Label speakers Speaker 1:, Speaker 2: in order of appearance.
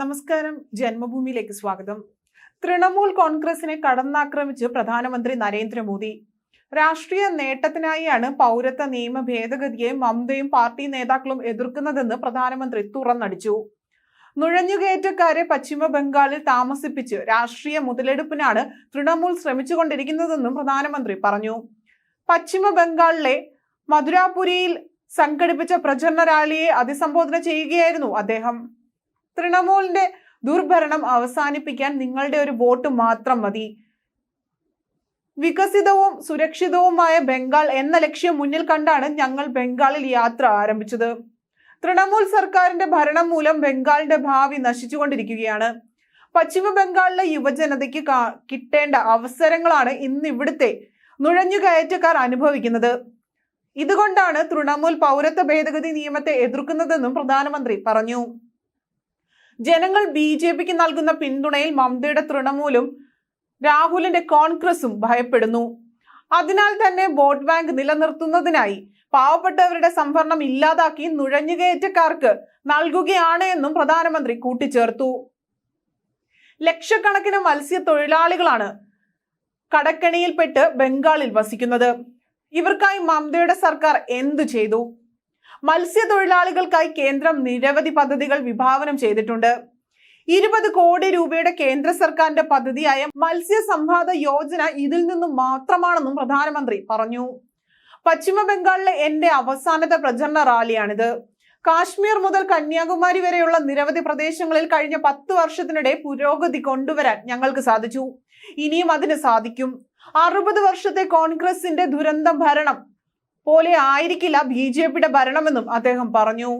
Speaker 1: നമസ്കാരം ജന്മഭൂമിയിലേക്ക് സ്വാഗതം തൃണമൂൽ കോൺഗ്രസിനെ കടന്നാക്രമിച്ച് പ്രധാനമന്ത്രി നരേന്ദ്രമോദി രാഷ്ട്രീയ നേട്ടത്തിനായാണ് പൗരത്വ നിയമ ഭേദഗതിയെ മമതയും പാർട്ടി നേതാക്കളും എതിർക്കുന്നതെന്ന് പ്രധാനമന്ത്രി തുറന്നടിച്ചു നുഴഞ്ഞുകയറ്റക്കാരെ പശ്ചിമ ബംഗാളിൽ താമസിപ്പിച്ച് രാഷ്ട്രീയ മുതലെടുപ്പിനാണ് തൃണമൂൽ ശ്രമിച്ചുകൊണ്ടിരിക്കുന്നതെന്നും പ്രധാനമന്ത്രി പറഞ്ഞു പശ്ചിമ ബംഗാളിലെ മധുരാപുരിയിൽ സംഘടിപ്പിച്ച പ്രചരണ റാലിയെ അഭിസംബോധന ചെയ്യുകയായിരുന്നു അദ്ദേഹം തൃണമൂലിന്റെ ദുർഭരണം അവസാനിപ്പിക്കാൻ നിങ്ങളുടെ ഒരു വോട്ട് മാത്രം മതി വികസിതവും സുരക്ഷിതവുമായ ബംഗാൾ എന്ന ലക്ഷ്യം മുന്നിൽ കണ്ടാണ് ഞങ്ങൾ ബംഗാളിൽ യാത്ര ആരംഭിച്ചത് തൃണമൂൽ സർക്കാരിന്റെ ഭരണം മൂലം ബംഗാളിന്റെ ഭാവി നശിച്ചുകൊണ്ടിരിക്കുകയാണ് പശ്ചിമ ബംഗാളിലെ യുവജനതയ്ക്ക് കിട്ടേണ്ട അവസരങ്ങളാണ് ഇന്ന് ഇവിടുത്തെ നുഴഞ്ഞുകയറ്റക്കാർ അനുഭവിക്കുന്നത് ഇതുകൊണ്ടാണ് തൃണമൂൽ പൗരത്വ ഭേദഗതി നിയമത്തെ എതിർക്കുന്നതെന്നും പ്രധാനമന്ത്രി പറഞ്ഞു ജനങ്ങൾ ബി ജെ പിക്ക് നൽകുന്ന പിന്തുണയിൽ മമതയുടെ തൃണമൂലും രാഹുലിന്റെ കോൺഗ്രസും ഭയപ്പെടുന്നു അതിനാൽ തന്നെ വോട്ട് ബാങ്ക് നിലനിർത്തുന്നതിനായി പാവപ്പെട്ടവരുടെ സംഭരണം ഇല്ലാതാക്കി നുഴഞ്ഞുകയറ്റക്കാർക്ക് നൽകുകയാണ് എന്നും പ്രധാനമന്ത്രി കൂട്ടിച്ചേർത്തു ലക്ഷക്കണക്കിന് മത്സ്യത്തൊഴിലാളികളാണ് കടക്കണിയിൽപ്പെട്ട് ബംഗാളിൽ വസിക്കുന്നത് ഇവർക്കായി മമതയുടെ സർക്കാർ എന്തു ചെയ്തു മത്സ്യത്തൊഴിലാളികൾക്കായി കേന്ദ്രം നിരവധി പദ്ധതികൾ വിഭാവനം ചെയ്തിട്ടുണ്ട് ഇരുപത് കോടി രൂപയുടെ കേന്ദ്ര സർക്കാരിന്റെ പദ്ധതിയായ മത്സ്യ സംവാദ യോജന ഇതിൽ നിന്നും മാത്രമാണെന്നും പ്രധാനമന്ത്രി പറഞ്ഞു പശ്ചിമ ബംഗാളിലെ എന്റെ അവസാനത്തെ പ്രചരണ റാലിയാണിത് കാശ്മീർ മുതൽ കന്യാകുമാരി വരെയുള്ള നിരവധി പ്രദേശങ്ങളിൽ കഴിഞ്ഞ പത്ത് വർഷത്തിനിടെ പുരോഗതി കൊണ്ടുവരാൻ ഞങ്ങൾക്ക് സാധിച്ചു ഇനിയും അതിന് സാധിക്കും അറുപത് വർഷത്തെ കോൺഗ്രസിന്റെ ദുരന്ത ഭരണം പോലെ ആയിരിക്കില്ല ബി ജെ പിയുടെ ഭരണമെന്നും അദ്ദേഹം പറഞ്ഞു